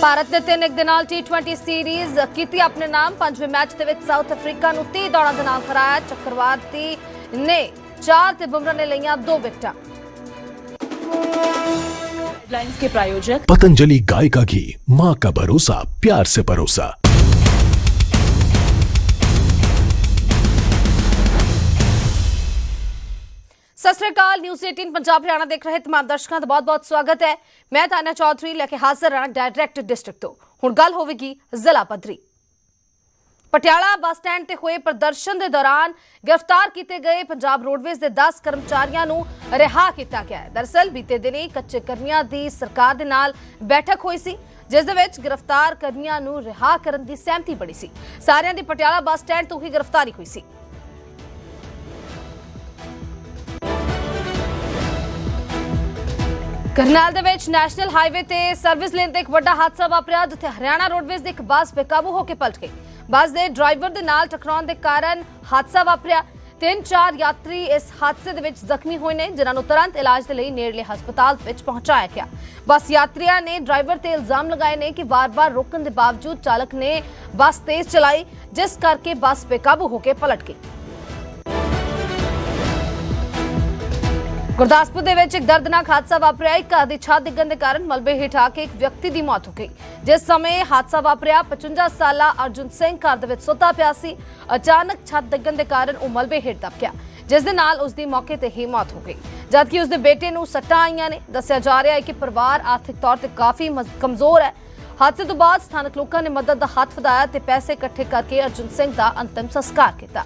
ਭਾਰਤ ਨੇ ਤਿੰਨ ਇੱਕ ਦੇ ਨਾਲ T20 ਸੀਰੀਜ਼ ਕੀਤੀ ਆਪਣੇ ਨਾਮ ਪੰਜਵੇਂ ਮੈਚ ਦੇ ਵਿੱਚ ਸਾਊਥ ਅਫਰੀਕਾ ਨੂੰ 30 ਦੌੜਾਂ ਦੇ ਨਾਲ ਹਰਾਇਆ ਚੱਕਰਵਾਤੀ ਨੇ ਚਾਰ ਤੇ ਬੁਮਰਾ ਨੇ ਲਈਆਂ ਦੋ ਵਿਕਟਾਂ लाइन्स के प्रायोजक पतंजलि गाय का घी माँ का भरोसा प्यार से परोसा ਸਤਿ ਸ਼੍ਰੀ ਅਕਾਲ ਨਿਊਜ਼ 18 ਪੰਜਾਬ ਹਰਿਆਣਾ ਦੇਖ ਰਹੇ ਤਮਾਮ ਦਰਸ਼ਕਾਂ ਦਾ ਬਹੁਤ-ਬਹੁਤ ਸਵਾਗਤ ਹੈ। ਮੈਂ ਤਾਨਾ ਚੌਧਰੀ ਲੈ ਕੇ ਹਾਜ਼ਰ ਹਾਂ ਡਾਇਰੈਕਟ ਡਿਸਟ੍ਰਿਕਟ ਤੋਂ। ਹੁਣ ਗੱਲ ਹੋਵੇਗੀ ਜ਼ਿਲ੍ਹਾ ਪੱਧਰੀ। ਪਟਿਆਲਾ ਬੱਸ ਸਟੈਂਡ ਤੇ ਹੋਏ ਪ੍ਰਦਰਸ਼ਨ ਦੇ ਦੌਰਾਨ ਗ੍ਰਿਫਤਾਰ ਕੀਤੇ ਗਏ ਪੰਜਾਬ ਰੋਡਵੇਜ਼ ਦੇ 10 ਕਰਮਚਾਰੀਆਂ ਨੂੰ ਰਿਹਾ ਕੀਤਾ ਗਿਆ ਹੈ। ਦਰਸਲ ਬੀਤੇ ਦਿਨੀ ਕੱਚੇ ਕਰਮੀਆਂ ਦੀ ਸਰਕਾਰ ਦੇ ਨਾਲ ਬੈਠਕ ਹੋਈ ਸੀ, ਜਿਸ ਦੇ ਵਿੱਚ ਗ੍ਰਿਫਤਾਰ ਕਰਮੀਆਂ ਨੂੰ ਰਿਹਾ ਕਰਨ ਦੀ ਸਹਿਮਤੀ ਬਣੀ ਸੀ। ਸਾਰਿਆਂ ਦੀ ਪਟਿਆਲਾ ਬੱਸ ਸਟੈਂਡ ਤੋਂ ਹੀ ਗ੍ਰਿਫਤਾਰੀ ਹੋਈ ਸੀ। ਕਰਨਾਲ ਦੇ ਵਿੱਚ ਨੈਸ਼ਨਲ ਹਾਈਵੇ ਤੇ ਸਰਵਿਸ ਲੇਨ ਤੇ ਇੱਕ ਵੱਡਾ ਹਾਦਸਾ ਵਾਪਰਿਆ, ਜਿੱਥੇ ਹਰਿਆਣਾ ਰੋਡਵੇਜ਼ ਦੀ ਇੱਕ ਬੱਸ ਬੇਕਾਬੂ ਹੋ ਕੇ ਪਲਟ ਗਈ। ਬੱਸ ਦੇ ਡਰਾਈਵਰ ਦੇ ਨਾਲ ਟਕਰਾਉਣ ਦੇ ਕਾਰਨ ਹਾਦਸਾ ਵਾਪਰਿਆ। ਤਿੰਨ ਚਾਰ ਯਾਤਰੀ ਇਸ ਹਾਦਸੇ ਦੇ ਵਿੱਚ ਜ਼ਖਮੀ ਹੋਏ ਨੇ, ਜਿਨ੍ਹਾਂ ਨੂੰ ਤੁਰੰਤ ਇਲਾਜ ਦੇ ਲਈ ਨੇੜਲੇ ਹਸਪਤਾਲ ਵਿੱਚ ਪਹੁੰਚਾਇਆ ਗਿਆ। ਬੱਸ ਯਾਤਰੀਆਂ ਨੇ ਡਰਾਈਵਰ ਤੇ ਇਲਜ਼ਾਮ ਲਗਾਏ ਨੇ ਕਿ ਵਾਰ-ਵਾਰ ਰੋਕਣ ਦੇ ਬਾਵਜੂਦ ਚਾਲਕ ਨੇ ਬੱਸ ਤੇਜ਼ ਚਲਾਈ, ਜਿਸ ਕਰਕੇ ਬੱਸ ਬੇਕਾਬੂ ਹੋ ਕੇ ਪਲਟ ਗਈ। ਗੁਰਦਾਸਪੁਰ ਦੇ ਵਿੱਚ ਇੱਕ ਦਰਦਨਾਕ ਹਾਦਸਾ ਵਾਪਰਿਆ। ਇੱਕ ਘਰ ਦੀ ਛੱਤ ਡਿੱਗਣ ਦੇ ਕਾਰਨ ਮਲਬੇ ਹੇਠ ਆ ਕੇ ਇੱਕ ਵਿਅਕਤੀ ਦੀ ਮੌਤ ਹੋ ਗਈ। ਜਿਸ ਸਮੇਂ ਹਾਦਸਾ ਵਾਪਰਿਆ 55 ਸਾਲਾ ਅਰਜੁਨ ਸਿੰਘ ਘਰ ਦੇ ਵਿੱਚ ਸੁੱਤਾ ਪਿਆ ਸੀ। ਅਚਾਨਕ ਛੱਤ ਡਿੱਗਣ ਦੇ ਕਾਰਨ ਉਹ ਮਲਬੇ ਹੇਠ ਦਬ ਗਿਆ, ਜਿਸ ਦੇ ਨਾਲ ਉਸ ਦੀ ਮੌਕੇ ਤੇ ਹੀ ਮੌਤ ਹੋ ਗਈ। ਜਦਕਿ ਉਸ ਦੇ ਬੇਟੇ ਨੂੰ ਸੱਟਾਂ ਆਈਆਂ ਨੇ, ਦੱਸਿਆ ਜਾ ਰਿਹਾ ਹੈ ਕਿ ਪਰਿਵਾਰ ਆਰਥਿਕ ਤੌਰ ਤੇ ਕਾਫੀ ਕਮਜ਼ੋਰ ਹੈ। ਹਾਦਸੇ ਤੋਂ ਬਾਅਦ ਸਥਾਨਕ ਲੋਕਾਂ ਨੇ ਮਦਦ ਦਾ ਹੱਥ ਵਧਾਇਆ ਤੇ ਪੈਸੇ ਇਕੱਠੇ ਕਰਕੇ ਅਰਜੁਨ ਸਿੰਘ ਦਾ ਅੰਤਿਮ ਸੰਸਕਾਰ ਕੀਤਾ।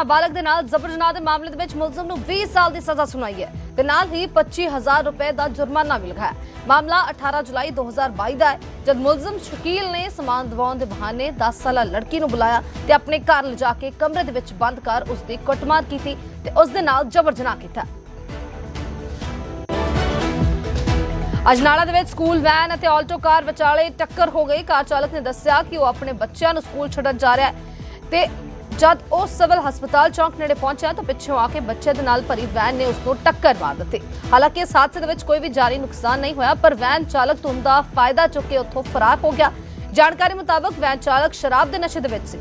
ਨਾਬਾਲਗ ਦੇ ਨਾਲ ਜ਼ਬਰ ਜਨਾਹ ਦੇ ਮਾਮਲੇ ਦੇ ਵਿੱਚ ਮੁਲਜ਼ਮ ਨੂੰ 20 ਸਾਲ ਦੀ ਸਜ਼ਾ ਸੁਣਾਈ ਹੈ। ਤੇ ਨਾਲ ਹੀ 25000 ਰੁਪਏ ਦਾ ਜੁਰਮਾਨਾ ਵੀ ਲਗਾਇਆ ਮਾਮਲਾ 18 ਜੁਲਾਈ 2022 ਦਾ ਹੈ। ਜਦ ਮੁਲਜ਼ਮ ਸ਼ਕੀਲ ਨੇ ਸਮਾਨ ਦਿਵਾਉਣ ਦੇ ਬਹਾਨੇ 10 ਸਾਲਾ ਲੜਕੀ ਨੂੰ ਬੁਲਾਇਆ ਤੇ ਆਪਣੇ ਘਰ ਲਿਜਾ ਕੇ ਕਮਰੇ ਦੇ ਵਿੱਚ ਬੰਦ ਕਰ ਉਸ ਦੀ ਕੁੱਟਮਾਰ ਕੀਤੀ ਤੇ ਉਸ ਦੇ ਨਾਲ ਜ਼ਬਰ ਜਨਾਹ ਕੀਤਾ। ਅਜਨਾਲਾ ਦੇ ਵਿੱਚ ਸਕੂਲ ਵੈਨ ਅਤੇ ਆਲਟੋ ਕਾਰ ਵਿਚਾਲੇ ਟੱਕਰ ਹੋ ਗਈ। ਕਾਰ ਚਾਲਕ ਨੇ ਦੱਸਿਆ ਕਿ ਉਹ ਆਪਣੇ ਬੱਚਿਆਂ ਨੂੰ ਸਕੂਲ ਛੱਡਣ ਜਾ ਰਿਹਾ ਹੈ ਤੇ ਜਦ ਉਹ ਸਿਵਲ ਹਸਪਤਾਲ ਚੌਂਕ ਨੇੜੇ ਪਹੁੰਚਿਆ ਤਾਂ ਪਿੱਛੋਂ ਆ ਕੇ ਬੱਚੇ ਦੇ ਨਾਲ ਭਰੀ ਵੈਨ ਨੇ ਉਸ ਨੂੰ ਟੱਕਰ ਮਾਰ ਦਿੱਤੀ। ਹਾਲਾਂਕਿ ਇਸ ਹਾਦਸੇ ਦੇ ਵਿੱਚ ਕੋਈ ਵੀ ਜਾਨੀ ਨੁਕਸਾਨ ਨਹੀਂ ਹੋਇਆ, ਪਰ ਵੈਨ ਚਾਲਕ ਧੁੰਦ ਦਾ ਫਾਇਦਾ ਚੁੱਕ ਕੇ ਉੱਥੋਂ ਫਰਾਰ ਹੋ ਗਿਆ। ਜਾਣਕਾਰੀ ਮੁਤਾਬਕ ਵੈਨ ਚਾਲਕ ਸ਼ਰਾਬ ਦੇ ਨਸ਼ੇ ਦੇ ਵਿੱਚ ਸੀ।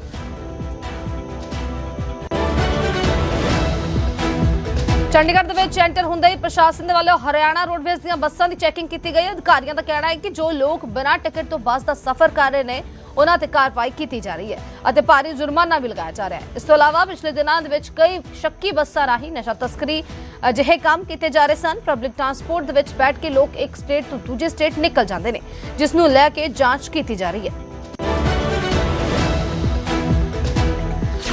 ਚੰਡੀਗੜ੍ਹ ਦੇ ਵਿੱਚ ਐਂਟਰ ਹੁੰਦੇ ਹੀ ਪ੍ਰਸ਼ਾਸਨ ਦੇ ਵੱਲੋਂ ਹਰਿਆਣਾ ਰੋਡਵੇਜ਼ ਦੀਆਂ ਬੱਸਾਂ ਦੀ ਚੈਕਿੰਗ ਕੀਤੀ ਗਈ। ਅਧਿਕਾਰੀਆਂ ਦਾ ਕਹਿਣਾ ਹੈ ਕਿ ਜੋ ਲੋਕ ਬਿਨਾਂ ਟਿਕਟ ਤੋਂ ਬੱਸ ਦਾ ਸਫ਼ਰ ਕਰ ਰਹੇ ਨੇ ਉਹਨਾਂ ਤੇ ਕਾਰਵਾਈ ਕੀਤੀ ਜਾ ਰਹੀ ਹੈ ਅਤੇ ਭਾਰੀ ਜੁਰਮਾਨਾ ਵੀ ਲਗਾਇਆ ਜਾ ਰਿਹਾ ਹੈ। ਇਸ ਤੋਂ ਇਲਾਵਾ ਪਿਛਲੇ ਦਿਨਾਂ ਦੇ ਵਿੱਚ ਕਈ ਸ਼ੱਕੀ ਬੱਸਾਂ ਰਾਹੀਂ ਨਸ਼ਾ ਤਸਕਰੀ ਅਜਿਹੇ ਕੰਮ ਕੀਤੇ ਜਾ ਰਹੇ ਸਨ। ਪਬਲਿਕ ਟਰਾਂਸਪੋਰਟ ਦੇ ਵਿੱਚ ਬੈਠ ਕੇ ਲੋਕ ਇੱਕ ਸਟੇਟ ਤੋਂ ਦੂਜੇ ਸਟੇਟ ਨਿਕਲ ਜਾਂਦੇ ਨੇ, ਜਿਸ ਨੂੰ ਲੈ ਕੇ ਜਾਂਚ ਕੀਤੀ ਜਾ ਰਹੀ ਹੈ।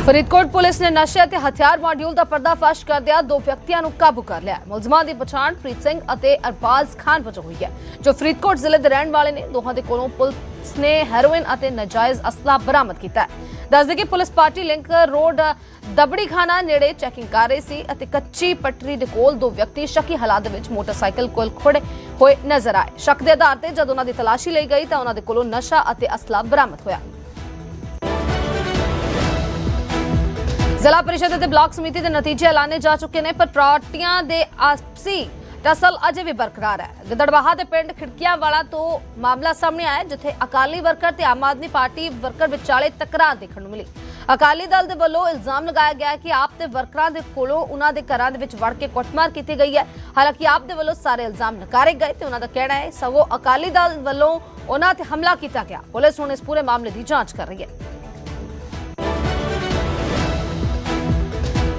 ਫਰੀਦਕੋਟ ਪੁਲਿਸ ਨੇ ਨਸ਼ੇ ਅਤੇ ਹਥਿਆਰ ਮਾਡਿਊਲ ਦਾ ਪਰਦਾਫਾਸ਼ ਕਰਦਿਆਂ ਦੋ ਵਿਅਕਤੀਆਂ ਨੂੰ ਕਾਬੂ ਕਰ ਲਿਆ ਮੁਲਜ਼ਮਾਂ ਦੀ ਪਛਾਣ ਪ੍ਰੀਤ ਸਿੰਘ ਅਤੇ ਅਰਬਾਜ਼ ਖਾਨ ਵਜੋਂ ਹੋਈ ਹੈ, ਜੋ ਫਰੀਦਕੋਟ ਜ਼ਿਲ੍ਹੇ ਦੇ ਰਹਿਣ ਵਾਲੇ ਨੇ। ਦੋਹਾਂ ਦੇ ਕੋਲੋਂ ਪੁਲਿਸ ਨੇ ਹੈਰੋਇਨ ਅਤੇ ਨਾਜਾਇਜ਼ ਅਸਲਾ ਬਰਾਮਦ ਕੀਤਾ ਹੈ। ਦੱਸਦੇ ਕਿ police party link road Dabri Khana ਨੇੜੇ ਚੈਕਿੰਗ ਕਰ ਰਹੀ ਸੀ ਅਤੇ ਕੱਚੀ ਪਟਰੀ ਦੇ ਕੋਲ ਦੋ ਵਿਅਕਤੀ ਸ਼ੱਕੀ ਹਾਲਾਤ ਦੇ ਵਿੱਚ ਮੋਟਰਸਾਈਕਲ ਕੋਲ ਖੜੇ ਹੋਏ ਨਜ਼ਰ ਆਏ। ਸ਼ੱਕ ਦੇ ਆਧਾਰ ਤੇ ਜਦ ਉਹਨਾਂ ਦੀ ਤਲਾਸ਼ੀ ਲਈ ਗਈ ਤਾਂ ਉਹਨਾਂ ਦੇ ਕੋਲੋਂ ਨਸ਼ਾ ਅਤੇ ਅਸਲਾ ਬਰਾਮਦ ਹੋਇਆ। ਜ਼ਿਲ੍ਹਾ ਪਰਿਸ਼ਦ ਅਤੇ ਬਲਾਕ ਸਮਿਤੀ ਦੇ ਨਤੀਜੇ ਐਲਾਨੇ ਜਾ ਚੁੱਕੇ ਨੇ, ਪਰ ਪਾਰਟੀਆਂ ਦੇ ਆਪਸੀ ਟਸਲ ਅਜੇ ਵੀ ਬਰਕਰਾਰ ਹੈ। ਗਿੱਦੜਬਾਹਾ ਦੇ ਪਿੰਡ ਖਿੜਕੀਆਂ ਵਾਲਾ ਤੋਂ ਮਾਮਲਾ ਸਾਹਮਣੇ ਆਇਆ ਜਿੱਥੇ ਅਕਾਲੀ ਵਰਕਰ ਤੇ ਆਮ ਆਦਮੀ ਪਾਰਟੀ ਵਰਕਰ ਵਿਚਾਲੇ ਤਕਰਾਰ ਦੇਖਣ ਨੂੰ ਮਿਲੀ। ਅਕਾਲੀ ਦਲ ਦੇ ਵੱਲੋਂ ਇਲਜ਼ਾਮ ਲਗਾਇਆ ਗਿਆ ਕਿ ਆਪ ਤੇ ਵਰਕਰਾਂ ਦੇ ਕੋਲੋਂ ਉਹਨਾਂ ਦੇ ਘਰਾਂ ਦੇ ਵਿੱਚ ਵੜ ਕੇ ਕੁੱਟਮਾਰ ਕੀਤੀ ਗਈ ਹੈ। ਹਾਲਾਂਕਿ ਆਪ ਦੇ ਵੱਲੋਂ ਸਾਰੇ ਇਲਜ਼ਾਮ ਨਕਾਰੇ ਗਏ ਤੇ ਉਹਨਾਂ ਦਾ ਕਹਿਣਾ ਹੈ, ਸਗੋਂ ਅਕਾਲੀ ਦਲ ਵੱਲੋਂ ਉਹਨਾਂ ਤੇ ਹਮਲਾ ਕੀਤਾ ਗਿਆ। ਪੁਲਿਸ ਹੁਣ ਇਸ ਪੂਰੇ ਮਾਮਲੇ ਦੀ ਜਾਂਚ ਕਰ ਰਹੀ ਹੈ।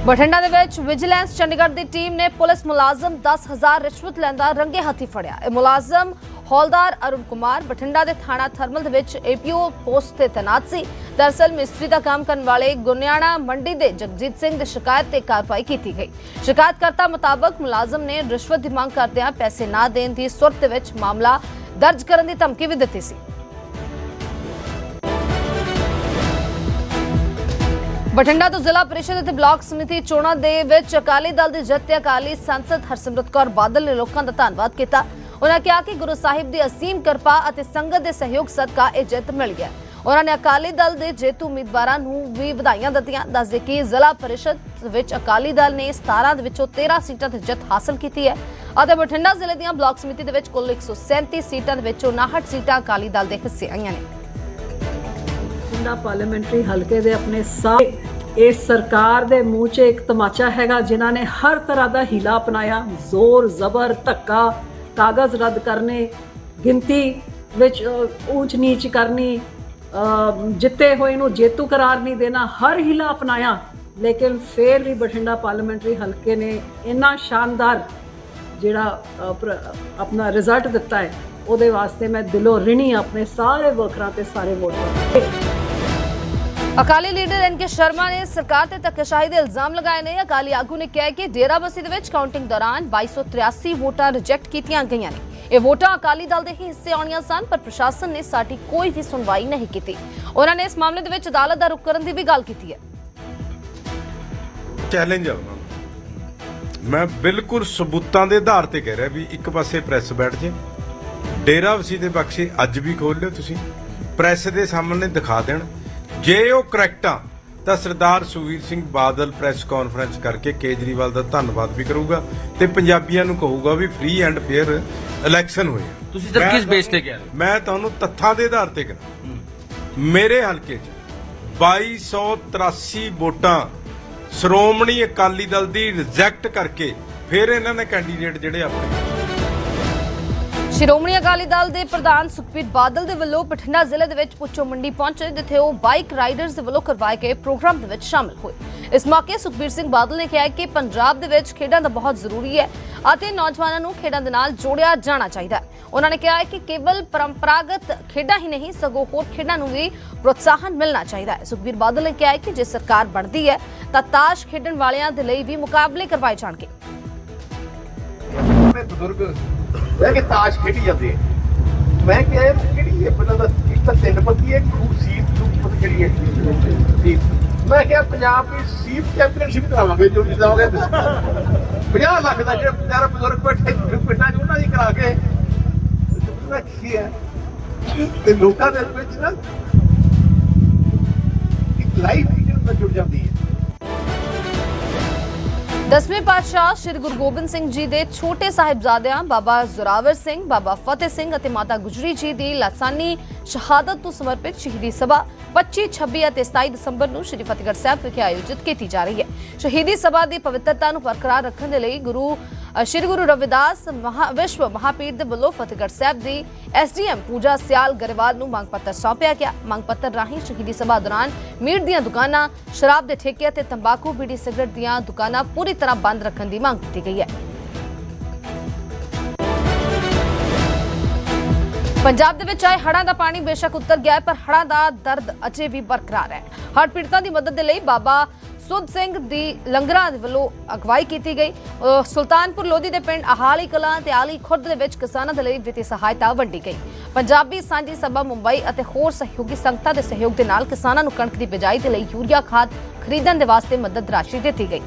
ਬਠਿੰਡਾ ਦੇ ਵਿੱਚ ਵਿਜੀਲੈਂਸ ਚੰਡੀਗੜ੍ਹ ਦੀ ਟੀਮ ਨੇ ਪੁਲਿਸ ਮੁਲਾਜ਼ਮ 10000 ਰਿਸ਼ਵਤ ਲੈਂਦਾ ਰੰਗੇ ਹੱਥੀ ਫੜਿਆ। ਇਹ ਮੁਲਾਜ਼ਮ ਹੌਲਦਾਰ ਅਰੁਣ ਕੁਮਾਰ ਬਠਿੰਡਾ ਦੇ ਥਾਣਾ ਥਰਮਲ ਦੇ ਵਿੱਚ ਏਪੀਓ ਪੋਸਟ ਤੇ ਤੈਨਾਤ ਸੀ। ਦਰਅਸਲ ਮਿਸਤਰੀ ਦਾ ਕੰਮ ਕਰਨ ਵਾਲੇ ਗੁਨਿਆਣਾ ਮੰਡੀ ਦੇ ਜਗਜੀਤ ਸਿੰਘ ਦੀ ਸ਼ਿਕਾਇਤ ਤੇ ਕਾਰਵਾਈ ਕੀਤੀ ਗਈ। ਸ਼ਿਕਾਇਤਕਰਤਾ ਮੁਤਾਬਕ ਮੁਲਾਜ਼ਮ ਨੇ ਰਿਸ਼ਵਤ ਦੀ ਮੰਗ ਕਰਦਿਆਂ ਪੈਸੇ ਨਾ ਦੇਣ ਦੀ ਸੁਰਤ ਵਿੱਚ ਮਾਮਲਾ ਦਰਜ ਕਰਨ ਦੀ ਧਮਕੀ ਵੀ ਦਿੱਤੀ ਸੀ। ਬਠਿੰਡਾ ਤੋਂ ਜ਼ਿਲ੍ਹਾ ਪ੍ਰੀਸ਼ਦ ਅਤੇ ਬਲਾਕ ਸਮਿਤੀ ਚੋਣਾਂ ਦੇ ਵਿੱਚ ਅਕਾਲੀ ਦਲ ਦੀ ਜਿੱਤ ਤੇ ਅਕਾਲੀ ਸੰਸਦ ਹਰਸਿਮਰਤ ਕੌਰ ਬਾਦਲ ਨੇ ਲੋਕਾਂ ਦਾ ਧੰਨਵਾਦ ਕੀਤਾ। ਉਹਨਾਂ ਕਿਹਾ ਕਿ ਗੁਰੂ ਸਾਹਿਬ ਦੀ ਅਸੀਮ ਕਿਰਪਾ ਅਤੇ ਸੰਗਤ ਦੇ ਸਹਿਯੋਗ ਸਦਕਾ ਇਹ ਜਿੱਤ ਮਿਲ ਗਿਆ। ਉਹਨਾਂ ਨੇ ਅਕਾਲੀ ਦਲ ਦੇ ਜੇਤੂ ਉਮੀਦਵਾਰਾਂ ਨੂੰ ਵੀ ਵਧਾਈਆਂ ਦਿੱਤੀਆਂ। ਦੱਸਦੇ ਕਿ ਜ਼ਿਲ੍ਹਾ ਪ੍ਰੀਸ਼ਦ ਵਿੱਚ ਅਕਾਲੀ ਦਲ ਨੇ 17 ਦੇ ਵਿੱਚੋਂ 13 ਸੀਟਾਂ ਤੇ ਜਿੱਤ ਹਾਸਲ ਕੀਤੀ ਹੈ ਅਤੇ ਬਠਿੰਡਾ ਜ਼ਿਲ੍ਹੇ ਦੀਆਂ ਬਲਾਕ ਸਮਿਤੀ ਦੇ ਵਿੱਚ ਕੁੱਲ 137 ਸੀਟਾਂ ਦੇ ਵਿੱਚੋਂ 59 ਸੀਟਾਂ ਅਕਾਲੀ ਦਲ ਦੇ ਹਿੱਸੇ ਆਈਆਂ ਨੇ। ਬਠਿੰਡਾ ਪਾਰਲੀਮੈਂਟਰੀ ਹਲਕੇ ਦੇ ਆਪਣੇ ਸਾਰੇ ਇਹ ਸਰਕਾਰ ਦੇ ਮੂੰਹ 'ਚ ਇੱਕ ਤਮਾਚਾ ਹੈਗਾ ਜਿਨ੍ਹਾਂ ਨੇ ਹਰ ਤਰ੍ਹਾਂ ਦਾ ਹੀਲਾ ਅਪਣਾਇਆ ਜ਼ੋਰ ਜ਼ਬਰ ਧੱਕਾ ਕਾਗਜ਼ ਰੱਦ ਕਰਨੇ ਗਿਣਤੀ ਵਿੱਚ ਅ, ਊਚ ਨੀਚ ਕਰਨੀ ਜਿੱਤੇ ਹੋਏ ਨੂੰ ਜੇਤੂ ਕਰਾਰ ਨਹੀਂ ਦੇਣਾ ਹਰ ਹੀਲਾ ਅਪਣਾਇਆ। ਲੇਕਿਨ ਫੇਰ ਵੀ ਬਠਿੰਡਾ ਪਾਰਲੀਮੈਂਟਰੀ ਹਲਕੇ ਨੇ ਇੰਨਾ ਸ਼ਾਨਦਾਰ ਜਿਹੜਾ ਆਪਣਾ ਰਿਜ਼ਲਟ ਦਿੱਤਾ ਹੈ ਉਹਦੇ ਵਾਸਤੇ ਮੈਂ ਦਿਲੋਂ ਰਿਣੀ ਆਪਣੇ ਸਾਰੇ ਵਰਕਰਾਂ ਤੇ ਸਾਰੇ ਵੋਟਰਾਂ 'ਤੇ Akali leader N K Sharma ਨੇ ਸਰਕਾਰ ਤੇ ਧੱਕੇਸ਼ਾਹੀ ਦੇ ਇਲਜ਼ਾਮ ਲਗਾਏ ਨੇ। ਅਕਾਲੀ ਆਗੂ ਨੇ ਕਿਹਾ ਕਿ ਡੇਰਾਬੱਸੀ ਦੇ ਵਿੱਚ ਕਾਊਂਟਿੰਗ ਦੌਰਾਨ 2283 ਵੋਟਾਂ ਰਿਜੈਕਟ ਕੀਤੀਆਂ ਗਈਆਂ ਨੇ। ਇਹ ਵੋਟਾਂ ਅਕਾਲੀ ਦਲ ਦੇ ਹੀ ਹਿੱਸੇ ਆਉਣੀਆਂ ਸਨ, ਪਰ ਪ੍ਰਸ਼ਾਸਨ ਨੇ ਸਾਡੀ ਕੋਈ ਵੀ ਸੁਣਵਾਈ ਨਹੀਂ ਕੀਤੀ। ਉਹਨਾਂ ਨੇ ਇਸ ਮਾਮਲੇ ਦੇ ਵਿੱਚ ਅਦਾਲਤ ਦਾ ਰੁਖ ਕਰਨ ਦੀ ਵੀ ਗੱਲ ਕੀਤੀ ਹੈ। ਚੈਲੰਜ ਆ ਉਹਨਾਂ ਨੂੰ। ਮੈਂ ਬਿਲਕੁਲ ਸਬੂਤਾਂ ਦੇ ਆਧਾਰ ਤੇ ਕਹਿ ਰਿਹਾ ਵੀ ਇੱਕ ਪਾਸੇ ਪ੍ਰੈਸ ਬੈਠ ਜੇ। ਡੇਰਾ ਵਸੀ ਦੇ ਬਖਸ਼ੇ ਅੱਜ ਵੀ ਖੋਲ ਲਿਓ ਤੁਸੀਂ। ਪ੍ਰੈਸ ਦੇ ਸਾਹਮਣੇ ਦਿਖਾ ਦੇਣ। ਜੇ ਉਹ ਕਰੈਕਟ ਆ ਤਾਂ ਸਰਦਾਰ ਸੁਖਬੀਰ ਸਿੰਘ ਬਾਦਲ ਪ੍ਰੈਸ ਕਾਨਫਰੰਸ ਕਰਕੇ ਕੇਜਰੀਵਾਲ ਦਾ ਧੰਨਵਾਦ ਵੀ ਕਰੂਗਾ ਤੇ ਪੰਜਾਬੀਆਂ ਨੂੰ ਕਹੂਗਾ ਵੀ ਫ੍ਰੀ ਐਂਡ ਫੇਅਰ ਇਲੈਕਸ਼ਨ ਹੋਏ। ਤੁਸੀਂ ਸਰ ਕਿਸ ਬੇਸ ਤੇ ਕਹਿ ਰਹੇ? ਮੈਂ ਤੁਹਾਨੂੰ ਤੱਥਾਂ ਦੇ ਆਧਾਰ ਤੇ ਕਰਾਂ ਮੇਰੇ ਹਲਕੇ 'ਚ 2283 ਵੋਟਾਂ ਸ਼੍ਰੋਮਣੀ ਅਕਾਲੀ ਦਲ ਦੀ ਰਿਜੈਕਟ ਕਰਕੇ ਫਿਰ ਇਹਨਾਂ ਨੇ ਕੈਂਡੀਡੇਟ ਜਿਹੜੇ ਆਪਣੇ ਸ਼੍ਰੋਮਣੀ ਅਕਾਲੀ ਦਲ ਦੇ ਪ੍ਰਧਾਨ ਸੁਖਬੀਰ ਬਾਦਲ ਦੇ ਵੱਲੋਂ ਬਠਿੰਡਾ ਜ਼ਿਲ੍ਹੇ ਦੇ ਵਿੱਚ ਪੁੱਛੋ ਮੰਡੀ ਪਹੁੰਚੇ, ਜਿੱਥੇ ਉਹ ਬਾਈਕ ਰਾਈਡਰਸ ਦੇ ਵੱਲੋਂ ਕਰਵਾਏ ਗਏ ਪ੍ਰੋਗਰਾਮ ਦੇ ਵਿੱਚ ਸ਼ਾਮਲ ਹੋਏ। ਇਸ ਮੌਕੇ ਸੁਖਬੀਰ ਸਿੰਘ ਬਾਦਲ ਨੇ ਕਿਹਾ ਕਿ ਪੰਜਾਬ ਦੇ ਵਿੱਚ ਖੇਡਾਂ ਦਾ ਬਹੁਤ ਜ਼ਰੂਰੀ ਹੈ ਅਤੇ ਨੌਜਵਾਨਾਂ ਨੂੰ ਖੇਡਾਂ ਦੇ ਨਾਲ ਜੋੜਿਆ ਜਾਣਾ ਚਾਹੀਦਾ ਹੈ। ਉਹਨਾਂ ਨੇ ਕਿਹਾ ਕਿ ਕੇਵਲ ਪਰੰਪਰਾਗਤ ਖੇਡਾਂ ਹੀ ਨਹੀਂ, ਸਗੋਂ ਹੋਰ ਖੇਡਾਂ ਨੂੰ ਵੀ ਪ੍ਰੋਤਸਾਹਨ ਮਿਲਣਾ ਚਾਹੀਦਾ ਹੈ। ਸੁਖਬੀਰ ਬਾਦਲ ਨੇ ਕਿਹਾ ਕਿ ਜੇ ਸਰਕਾਰ ਬਣਦੀ ਹੈ, ਤਾਂ ਤਾਸ਼ ਖੇਡਣ ਵਾਲਿਆਂ ਦੇ ਲਈ ਵੀ ਮੁਕਾਬਲੇ ਕਰਵਾਏ ਜਾਣਗੇ। ਆਪਣੇ ਬਜ਼ੁਰਗ ਬਹਿ ਕੇ ਤਾਸ਼ ਖੇਡੀ ਜਾਂਦੇ ਮੈਂ ਕਿਹਾ ਯਾਰ ਕਿਹੜੀ ਹੈ ਪਹਿਲਾਂ ਤਾਂ ਇੱਕ ਤਾਂ ਤਿੰਨ ਪੱਤੀ ਹੈ ਖੂਬ ਸੀਟ ਨੂੰ ਹੈ। ਸੀਟ ਮੈਂ ਕਿਹਾ, ਪੰਜਾਬ ਦੀ ਸੀਟ ਚੈਂਪੀਅਨਸ਼ਿਪ ਕਰਾਵਾਂਗੇ, ਜੋ ਜਿੱਦਾਂ 50 ਲੱਖ ਦਾ ਜਿਹੜਾ ਵਿਚਾਰਾ ਬਜ਼ੁਰਗ ਬੈਠੇ ਪਿੰਡਾਂ 'ਚ, ਉਹਨਾਂ ਦੀ ਕਰਾ ਕੇ। ਰੱਖੀ ਹੈ ਤੇ ਲੋਕਾਂ ਦੇ ਵਿੱਚ ਨਾ ਇੱਕ ਲਾਈਫ ਜੁੜ ਜਾਂਦੀ ਹੈ। ਦਸਵੇਂ ਪਾਤਸ਼ਾਹ ਸ੍ਰੀ ਗੁਰੂ ਗੋਬਿੰਦ ਸਿੰਘ ਜੀ ਦੇ ਛੋਟੇ ਸਾਹਿਬਜ਼ਾਦਿਆਂ ਬਾਬਾ ਜ਼ੋਰਾਵਰ ਸਿੰਘ, ਬਾਬਾ ਫਤਿਹ ਸਿੰਘ ਅਤੇ ਮਾਤਾ ਗੁਜਰੀ ਜੀ ਦੀ ਲਾਸਾਨੀ ਸ਼ਹਾਦਤ ਤੋਂ ਸਮਰਪਿਤ ਸ਼ਹੀਦੀ ਸਭਾ 25 26 ਅਤੇ 27 ਦਸੰਬਰ ਨੂੰ ਸ੍ਰੀ ਫਤਿਹਗੜ੍ਹ ਸਾਹਿਬ ਵਿਖੇ ਆਯੋਜਿਤ ਕੀਤੀ ਜਾ ਰਹੀ ਹੈ। ਸ਼ਹੀਦੀ ਸਭਾ ਦੀ ਪਵਿੱਤਰਤਾ ਨੂੰ ਬਰਕਰਾਰ ਰੱਖਣ ਦੇ ਲਈ ਗੁਰੂ ਸ੍ਰੀ ਗੁਰੂ ਰਵਿਦਾਸ ਵਿਸ਼ਵ ਮਹਾਪੀਠ ਦੇ ਵੱਲੋਂ ਫਤਿਹਗੜ੍ਹ ਸਾਹਿਬ ਦੀ ਐਸਡੀਐਮ ਪੂਜਾ ਸਿਆਲ ਗਰੇਵਾਲ ਨੂੰ ਮੰਗ ਪੱਤਰ ਸੌਂਪਿਆ ਗਿਆ। ਮੰਗ ਪੱਤਰ ਰਾਹੀਂ ਸ਼ਹੀਦੀ ਸਭਾ ਦੌਰਾਨ ਮੀਟ ਦੀਆਂ ਦੁਕਾਨਾਂ, ਸ਼ਰਾਬ ਦੇ ਠੇਕੇ ਅਤੇ ਤੰਬਾਕੂ, ਬੀੜੀ, ਸਿਗਰਟ ਦੀਆਂ ਦੁਕਾਨਾਂ ਪੂਰੀ ਤਰ੍ਹਾਂ ਬੰਦ ਰੱਖਣ ਦੀ ਮੰਗ ਕੀਤੀ ਗਈ ਹੈ। ਪੰਜਾਬ ਦੇ ਵਿੱਚ ਆਏ ਹੜ੍ਹਾਂ ਦਾ ਪਾਣੀ ਬੇਸ਼ੱਕ ਉਤਰ ਗਿਆ ਹੈ, ਪਰ ਹੜ੍ਹਾਂ ਦਾ ਦਰਦ ਅਜੇ ਵੀ ਬਰਕਰਾਰ ਹੈ। ਹੜ੍ਹ ਪੀੜਤਾਂ ਦੀ ਮਦਦ ਦੇ ਲਈ ਬਾਬਾ ਸੁੱਧ ਸਿੰਘ ਦੀ ਲੰਗਰਾਂ ਦੇ ਵੱਲੋਂ ਅਗਵਾਈ ਕੀਤੀ ਗਈ। ਸੁਲਤਾਨਪੁਰ ਲੋਧੀ ਦੇ ਪਿੰਡ ਆਹਾਲੀ ਕਲਾਂ ਤੇ ਆਲੀ ਖੁਰਦ ਦੇ ਵਿੱਚ ਕਿਸਾਨਾਂ ਦੇ ਲਈ ਵਿੱਤੀ ਸਹਾਇਤਾ ਵੰਡੀ ਗਈ। ਪੰਜਾਬੀ ਸਾਂਝੀ ਸਭਾ ਮੁੰਬਈ ਅਤੇ ਹੋਰ ਸਹਿਯੋਗੀ ਸੰਗਤਾਂ ਦੇ ਸਹਿਯੋਗ ਦੇ ਨਾਲ ਕਿਸਾਨਾਂ ਨੂੰ ਕਣਕ ਦੀ ਬਿਜਾਈ ਦੇ ਲਈ ਯੂਰੀਆ ਖਾਦ ਖਰੀਦਣ ਦੇ ਵਾਸਤੇ ਮਦਦ ਰਾਸ਼ੀ ਦਿੱਤੀ ਗਈ।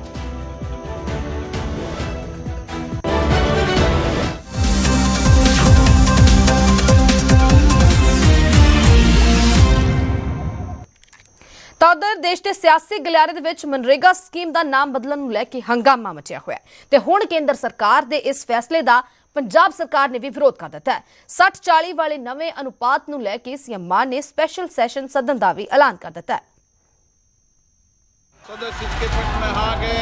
ਉਧਰ ਦੇਸ਼ ਦੇ ਸਿਆਸੀ ਗਲਿਆਰੇ ਦੇ ਵਿੱਚ ਮਨਰੇਗਾ ਸਕੀਮ ਦਾ ਨਾਮ ਬਦਲਣ ਨੂੰ ਲੈ ਕੇ ਹੰਗਾਮਾ ਮਚਿਆ ਹੋਇਆ ਹੈ ਤੇ ਹੁਣ ਕੇਂਦਰ ਸਰਕਾਰ ਦੇ ਇਸ ਫੈਸਲੇ ਦਾ ਪੰਜਾਬ ਸਰਕਾਰ ਨੇ ਵੀ ਵਿਰੋਧ ਕਰ ਦਿੱਤਾ ਹੈ 60-40 ਵਾਲੇ ਨਵੇਂ ਅਨੁਪਾਤ ਨੂੰ ਲੈ ਕੇ ਸੀਐਮ ਮਾਨ ਨੇ ਸਪੈਸ਼ਲ ਸੈਸ਼ਨ ਸਦਨ ਦਾ ਵੀ ਐਲਾਨ ਕਰ ਦਿੱਤਾ ਹੈ सदस्य इसके पक्ष में हाँ गए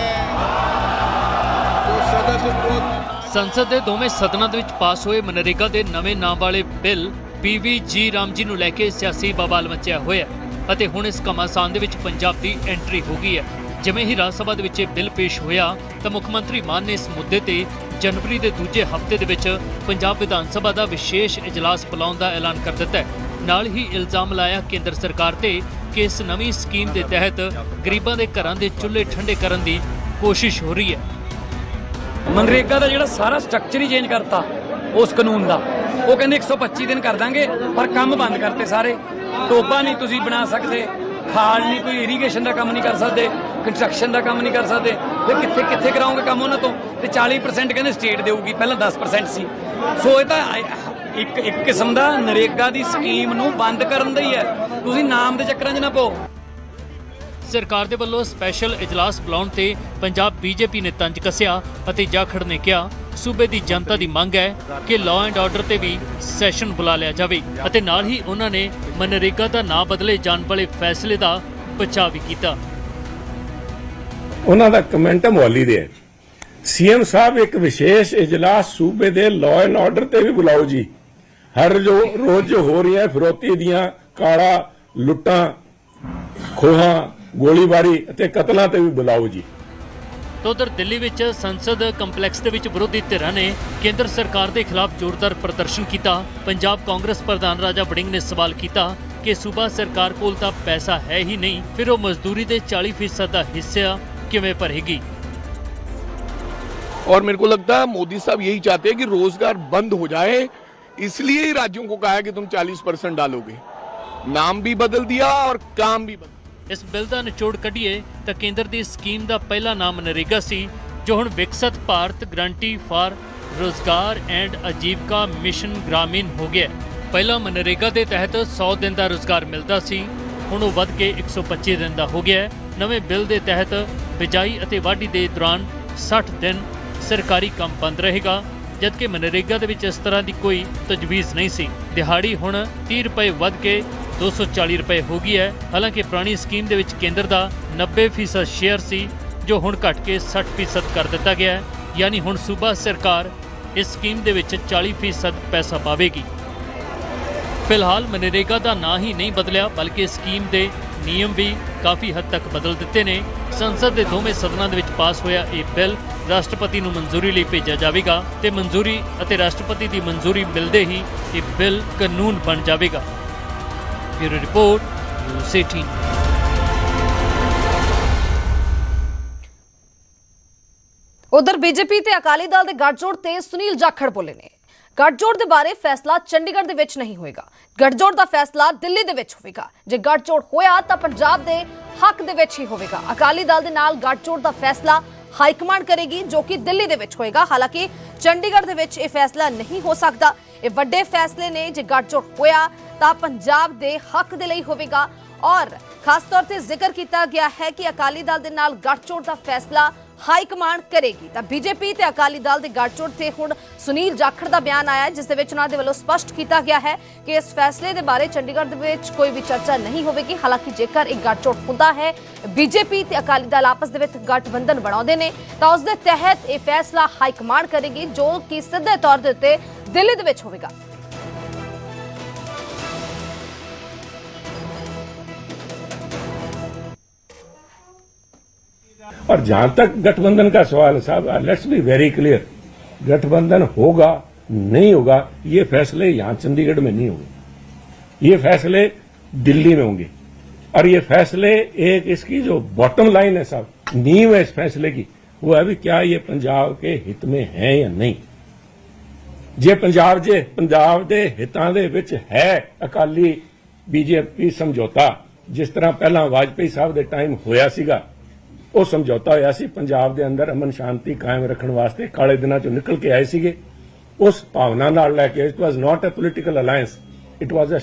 तो सदस्य विरोध में ना ਸੰਸਦ ਦੇ ਦੋਵੇਂ ਸਦਨਾਂ ਦੇ ਵਿੱਚ ਪਾਸ ਹੋਏ ਮਨਰੇਗਾ ਦੇ ਨਵੇਂ ਨਾਮ ਵਾਲੇ ਬਿੱਲ ਪੀਵੀ ਜੀ ਰਾਮ ਜੀ ਨੂੰ ਲੈ ਕੇ ਸਿਆਸੀ ਬਵਾਲ ਮਚਿਆ ਹੋਇਆ ਹੈ ਅਤੇ ਹੁਣ ਇਸ ਘਮਾਸਾਨ ਦੇ ਵਿੱਚ ਪੰਜਾਬ ਦੀ ਐਂਟਰੀ ਹੋ ਗਈ ਹੈ। ਜਿਵੇਂ ਹੀ ਰਾਜ ਸਭਾ ਦੇ ਵਿੱਚ ਇਹ ਬਿੱਲ ਪੇਸ਼ ਹੋਇਆ, ਤਾਂ ਮੁੱਖ ਮੰਤਰੀ ਮਾਨ ਨੇ ਇਸ ਮੁੱਦੇ ਤੇ ਜਨਵਰੀ ਦੇ ਦੂਜੇ ਹਫ਼ਤੇ ਦੇ ਵਿੱਚ ਪੰਜਾਬ ਵਿਧਾਨ ਸਭਾ ਦਾ ਵਿਸ਼ੇਸ਼ ਇਜਲਾਸ ਬੁਲਾਉਣ ਦਾ ਐਲਾਨ ਕਰ ਦਿੱਤਾ ਹੈ। ਨਾਲ ਹੀ ਇਲਜ਼ਾਮ ਲਾਇਆ ਕੇਂਦਰ ਸਰਕਾਰ ਤੇ ਕਿ ਇਸ ਨਵੀਂ ਸਕੀਮ ਦੇ ਤਹਿਤ ਗਰੀਬਾਂ ਦੇ ਘਰਾਂ ਦੇ ਚੁੱਲ੍ਹੇ ਠੰਡੇ ਕਰਨ ਦੀ ਕੋਸ਼ਿਸ਼ ਹੋ ਰਹੀ ਹੈ। ਮਨਰੇਗਾ ਦਾ ਜਿਹੜਾ ਸਾਰਾ ਸਟਰਕਚਰ ਹੀ ਚੇਂਜ ਕਰਤਾ, ਉਸ ਕਾਨੂੰਨ ਦਾ। ਉਹ ਕਹਿੰਦੇ 125 ਦਿਨ ਕਰ ਦਾਂਗੇ, ਪਰ ਕੰਮ ਬੰਦ ਕਰਤੇ ਸਾਰੇ। ਟੋਬਾ ਨਹੀਂ ਤੁਸੀਂ ਬਣਾ ਸਕਦੇ ਖਾਲ ਨਹੀਂ, ਕੋਈ ਇਰੀਗੇਸ਼ਨ ਦਾ ਕੰਮ ਨਹੀਂ ਕਰ ਸਕਦੇ ਕੰਸਟਰਕਸ਼ਨ ਦਾ ਕੰਮ ਨਹੀਂ ਕਰ ਸਕਦੇ, ਫਿਰ ਕਿੱਥੇ ਕਿੱਥੇ ਕਰਾਉਂਗੇ ਕੰਮ ਉਹਨਾਂ ਤੋਂ? ਤੇ 40% ਕਹਿੰਦੇ ਸਟੇਟ ਦੇਊਗੀ, ਪਹਿਲਾਂ 10% ਸੀ। ਸੋ ਇਹ ਤਾਂ ਇੱਕ ਇੱਕ ਕਿਸਮ ਦਾ ਨਰੇਗਾ ਦੀ ਸਕੀਮ ਨੂੰ ਬੰਦ ਕਰਨ ਦਾ ਹੀ ਹੈ। ਤੁਸੀਂ ਨਾਮ ਦੇ ਚੱਕਰਾਂ 'ਚ ਨਾ ਪਓ। ਸਰਕਾਰ ਦੇ ਵੱਲੋਂ ਸਪੈਸ਼ਲ ਇਜਲਾਸ ਬੁਲਾਉਣ ਤੇ ਪੰਜਾਬ ਬੀਜੇਪੀ ਨੇ ਤੰਜ ਕੱਸਿਆ ਅਤੇ ਜਾਖੜ ਨੇ ਕਿਹਾ ਸੂਬੇ ਦੀ ਜਨਤਾ ਦੀ ਮੰਗ ਹੈ ਕਿ ਲਾਅ ਐਂਡ ਆਰਡਰ ਤੇ ਵੀ ਸੈਸ਼ਨ ਬੁਲਾ ਲਿਆ ਜਾਵੇ ਅਤੇ ਨਾਲ ਹੀ ਉਹਨਾਂ ਨੇ ਮਨਰੇਗਾ ਦਾ ਨਾਂ ਬਦਲੇ ਜਾਣ ਵਾਲੇ ਫੈਸਲੇ ਦਾ ਬਚਾਅ ਵੀ ਕੀਤਾ। ਉਹਨਾਂ ਦਾ ਕਮੈਂਟ ਮੌਲੀ ਦੇ ਹੈ ਸੀਐਮ ਸਾਹਿਬ ਇੱਕ ਵਿਸ਼ੇਸ਼ ਇਜਲਾਸ ਸੂਬੇ ਦੇ ਲਾਅ ਐਂਡ ਆਰਡਰ ਤੇ ਵੀ ਬੁਲਾਓ ਜੀ। ਹਰ ਜੋ ਰੋਜ਼ ਜੋ ਹੋ ਰਹੀਆਂ ਫਿਰੋਤੀ ਦੀਆਂ ਕਾਲਾ ਲੁੱਟਾਂ, ਖੋਹਾਂ, ਗੋਲੀਬਾਰੀ ਅਤੇ ਕਤਲਾਂ ਤੇ ਵੀ ਬੁਲਾਓ ਜੀ। ਤਾਂ ਉਧਰ ਦਿੱਲੀ ਵਿੱਚ ਸੰਸਦ ਕੰਪਲੈਕਸ ਦੇ ਵਿੱਚ ਵਿਰੋਧੀ ਧਿਰਾਂ ਨੇ ਕੇਂਦਰ ਸਰਕਾਰ ਦੇ ਖਿਲਾਫ ਜ਼ੋਰਦਾਰ ਪ੍ਰਦਰਸ਼ਨ ਕੀਤਾ ਪੰਜਾਬ ਕਾਂਗਰਸ ਪ੍ਰਧਾਨ ਰਾਜਾ ਵੜਿੰਗ ਨੇ ਸਵਾਲ ਕੀਤਾ ਕਿ ਸੂਬਾ ਸਰਕਾਰ ਕੋਲ ਤਾਂ ਪੈਸਾ ਹੈ ਹੀ ਨਹੀਂ ਫਿਰ ਉਹ ਮਜ਼ਦੂਰੀ ਦੇ 40% ਦਾ ਹਿੱਸਾ ਕਿਵੇਂ ਭਰੇਗੀ और मेरे को लगता है मोदी साहब यही चाहते हैं कि रोजगार बंद हो जाए इसलिए ही राज्यों को कहा है कि तुम 40 परसेंट डालोगे नाम भी बदल दिया और काम भी बदल ਇਸ ਬਿੱਲ ਦਾ ਨਿਚੋੜ ਕੱਢੀਏ ਤਾਂ ਕੇਂਦਰ ਦੀ ਸਕੀਮ ਦਾ ਪਹਿਲਾ ਨਾਮ ਨਰੇਗਾ ਸੀ, ਜੋ ਹੁਣ Viksit Bharat guarantee for Rozgar and Ajeevika mission Gramin ਹੋ ਗਿਆ ਪਹਿਲਾਂ ਮਨਰੇਗਾ ਦੇ ਤਹਿਤ 100 ਦਿਨ ਦਾ ਰੋਜ਼ਗਾਰ ਮਿਲਦਾ ਸੀ, ਹੁਣ ਉਹ ਵੱਧ ਕੇ 125 ਦਿਨ ਦਾ ਹੋ ਗਿਆ ਨਵੇਂ ਬਿੱਲ ਦੇ ਤਹਿਤ ਬਿਜਾਈ ਅਤੇ ਵਾਢੀ ਦੇ ਦੌਰਾਨ 60 ਦਿਨ ਸਰਕਾਰੀ ਕੰਮ ਬੰਦ ਰਹੇਗਾ, ਜਦਕਿ ਮਨਰੇਗਾ ਦੇ ਵਿੱਚ ਇਸ ਤਰ੍ਹਾਂ ਦੀ ਕੋਈ ਤਜਵੀਜ਼ ਨਹੀਂ ਸੀ। ਦਿਹਾੜੀ ਹੁਣ 30 ਰੁਪਏ ਵੱਧ ਕੇ 240 ਰੁਪਏ ਹੋ ਗਈ ਹੈ। ਹਾਲਾਂਕਿ ਪੁਰਾਣੀ ਸਕੀਮ ਦੇ ਵਿੱਚ ਕੇਂਦਰ ਦਾ 90% ਸ਼ੇਅਰ ਸੀ, ਜੋ ਹੁਣ ਘਟ ਕੇ 60% ਕਰ ਦਿੱਤਾ ਗਿਆ ਹੈ। ਯਾਨੀ ਹੁਣ ਸੂਬਾ ਸਰਕਾਰ ਇਸ ਸਕੀਮ ਦੇ ਵਿੱਚ 40% ਪੈਸਾ ਪਾਵੇਗੀ। ਫਿਲਹਾਲ ਮਨਰੇਗਾ ਦਾ ਨਾਂ ਹੀ ਨਹੀਂ ਬਦਲਿਆ, ਬਲਕਿ ਸਕੀਮ ਦੇ ਨਿਯਮ ਵੀ ਕਾਫੀ ਹੱਦ ਤੱਕ ਬਦਲ ਦਿੱਤੇ ਨੇ। ਸੰਸਦ ਦੇ ਦੋਵੇਂ ਸਦਨਾਂ ਦੇ ਵਿੱਚ ਪਾਸ ਹੋਇਆ ਇਹ ਬਿੱਲ ਰਾਸ਼ਟਰਪਤੀ ਨੂੰ ਮਨਜ਼ੂਰੀ ਲਈ ਭੇਜਿਆ ਜਾਵੇਗਾ ਤੇ ਮਨਜ਼ੂਰੀ ਅਤੇ ਰਾਸ਼ਟਰਪਤੀ ਦੀ ਮਨਜ਼ੂਰੀ ਮਿਲਦੇ ਹੀ ਇਹ ਬਿੱਲ ਕਾਨੂੰਨ ਬਣ ਜਾਵੇਗਾ। ਬਿਊਰੋ ਰਿਪੋਰਟ ਨਿਊਜ਼ 18 ਉਧਰ ਬੀਜੇਪੀ ਤੇ ਅਕਾਲੀ ਦਲ ਦੇ ਗੱਠਜੋੜ ਤੇ ਸੁਨੀਲ ਜਾਖੜ ਬੋਲੇ ਨੇ। ਗੱਠਜੋੜ ਦੇ ਬਾਰੇ ਫੈਸਲਾ ਚੰਡੀਗੜ੍ਹ ਦੇ ਵਿੱਚ ਨਹੀਂ ਹੋਏਗਾ। ਗੱਠਜੋੜ ਦਾ ਫੈਸਲਾ ਦਿੱਲੀ ਦੇ ਵਿੱਚ ਹੋਵੇਗਾ। ਜੇ ਗੱਠਜੋੜ ਹੋਇਆ ਤਾਂ ਪੰਜਾਬ ਦੇ ਹੱਕ ਦੇ ਵਿੱਚ ਹੀ ਹੋਵੇਗਾ। ਅਕਾਲੀ ਦਲ ਦੇ ਨਾਲ ਗੱਠਜੋੜ ਦਾ ਫੈਸਲਾ ਹਾਈ ਕਮਾਂਡ ਕਰੇਗੀ ਜੋ ਕਿ ਦਿੱਲੀ ਦੇ ਵਿੱਚ ਹੋਏਗਾ। ਹਾਲਾਂਕਿ ਚੰਡੀਗੜ੍ਹ ਦੇ ਵਿੱਚ ਇਹ ਫੈਸਲਾ ਨਹੀਂ ਹੋ ਸਕਦਾ। ਇਹ ਵੱਡੇ ਫੈਸਲੇ ਨੇ, ਜੇ ਗੱਠਜੋੜ ਹੋਇਆ ਤਾਂ ਪੰਜਾਬ ਦੇ ਹੱਕ ਦੇ ਲਈ ਹੋਵੇਗਾ। ਔਰ ਖਾਸ ਤੌਰ ਤੇ ਜ਼ਿਕਰ ਕੀਤਾ ਗਿਆ ਹੈ ਕਿ ਅਕਾਲੀ ਦਲ ਦੇ ਨਾਲ ਗੱਠਜੋੜ ਦਾ ਫੈਸਲਾ ਹਾਈ ਕਮਾਂਡ ਕਰੇਗੀ। ਤਾਂ ਬੀਜੇਪੀ ਤੇ ਅਕਾਲੀ ਦਲ ਦੇ ਗੱਠਜੋੜ ਤੇ ਹੁਣ ਸੁਨੀਲ ਜਾਖੜ ਦਾ ਬਿਆਨ ਆਇਆ ਜਿਸ ਦੇ ਵਿੱਚ ਉਹਨਾਂ ਦੇ ਵੱਲੋਂ ਸਪਸ਼ਟ ਕੀਤਾ ਗਿਆ ਹੈ ਕਿ ਇਸ ਫੈਸਲੇ ਦੇ ਬਾਰੇ ਚੰਡੀਗੜ੍ਹ ਦੇ ਵਿੱਚ ਕੋਈ ਵੀ ਚਰਚਾ ਨਹੀਂ ਹੋਵੇਗੀ। ਹਾਲਾਂਕਿ ਜੇਕਰ ਇੱਕ ਗੱਠਜੋੜ ਹੁੰਦਾ ਹੈ, ਬੀਜੇਪੀ ਤੇ ਅਕਾਲੀ ਦਲ ਆਪਸ ਦੇ ਵਿੱਚ ਗਠਬੰਧਨ ਬਣਾਉਂਦੇ ਨੇ, ਤਾਂ ਉਸ ਦੇ ਤਹਿਤ ਇਹ ਫੈਸਲਾ ਹਾਈ ਕਮਾਂਡ ਕਰੇਗੀ, ਜੋ ਕਿ ਸਿੱਧੇ ਤੌਰ ਦੇ ਉੱਤੇ ਦਿੱਲੀ ਦੇ ਵਿੱਚ ਹੋਵੇਗਾ। और जहाँ तक गठबंधन का सवाल है साहब लेट्स बी वेरी क्लियर गठबंधन होगा, नहीं होगा, ये फैसले यहाँ चंडीगढ़ में नहीं होंगे। ये फैसले दिल्ली में होंगे। और ये फैसले एक इसकी जो बॉटम लाइन है साहब, नींव है इस फैसले की, वो है भी क्या ये पंजाब के हित में है या नहीं? जे पंजाब जे, पंजाब के हितों के है, अकाली बीजेपी समझौता। जिस तरह पहला वाजपेयी साहब के टाइम होया सीगा ਉਹ ਸਮਝੌਤਾ ਹੋਇਆ ਸੀ ਪੰਜਾਬ ਦੇ ਅੰਦਰ ਅਮਨ ਸ਼ਾਂਤੀ ਕਾਇਮ ਰੱਖਣ ਵਾਸਤੇ ਕਾਲੇ ਦਿਨਾਂ ਚੋਂ ਨਿਕਲ ਕੇ ਆਏ ਸੀਗੇ। ਉਸ ਭਾਵਨਾ ਨਾਲ ਲੈ ਕੇ it was not a political alliance it was a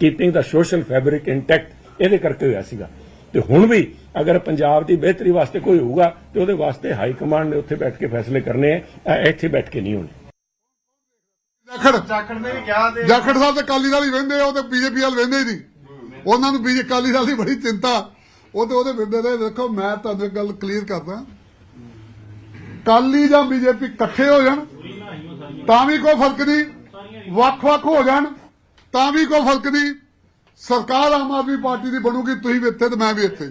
keeping the social fabric intact ਇਹਦੇ ਕਰਕੇ ਹੋਇਆ ਸੀਗਾ। ਤੇ ਹੁਣ ਵੀ ਅਗਰ ਪੰਜਾਬ ਦੀ ਬਿਹਤਰੀ ਵਾਸਤੇ ਕੋਈ ਹੋਊਗਾ ਤੇ ਉਹਦੇ ਵਾਸਤੇ ਹਾਈ ਕਮਾਂਡ ਨੇ ਉੱਥੇ ਬੈਠ ਕੇ ਫੈਸਲੇ ਕਰਨੇ ਆ ਇੱਥੇ ਬੈਠ ਕੇ ਨਹੀਂ ਹੋਣੇ। ਜਾਖੜ। ਜਾਖੜ ਨੇ ਵੀ ਕਿਹਾ ਤੇ ਜਾਖੜ ਸਾਹਿਬ ਤੇ ਕਾਲੀ ਨਾਲ ਹੀ ਵਹਿੰਦੇ ਆ ਉਹ ਤੇ ਬੀਜੇਪੀ ਵਾਲ ਵਹਿੰਦੇ ਹੀ ਨਹੀਂ। ਉਹਨਾਂ ਨੂੰ ਬੀਜੇ ਕਾਲੀ ਨਾਲ ਦੀ ਬੜੀ ਚਿੰਤਾ। ਉਹ ਤੇ ਉਹਦੇ ਵਹਿੰਦੇ ਨੇ ਦੇਖੋ, ਮੈਂ ਤੁਹਾਨੂੰ ਇੱਕ ਗੱਲ ਕਲੀਅਰ ਕਰਦਾ। ਕਾਲੀ ਜਾਂ ਬੀਜੇਪੀ ਇਕੱਠੇ ਹੋ ਜਾਣ, ਤਾਂ ਵੀ ਕੋਈ ਫ਼ਰਕ ਨਹੀਂ ਵੱਖ-ਵੱਖ ਹੋ ਜਾਣ, ਤਾਂ ਵੀ ਕੋਈ ਫ਼ਰਕ ਨਹੀਂ। ਸਰਕਾਰ ਆਮ ਆਦਮੀ ਪਾਰਟੀ ਦੀ ਬਣੂਗੀ, ਤੁਸੀਂ ਵੀ ਇੱਥੇ ਤੇ ਮੈਂ ਵੀ ਇੱਥੇ।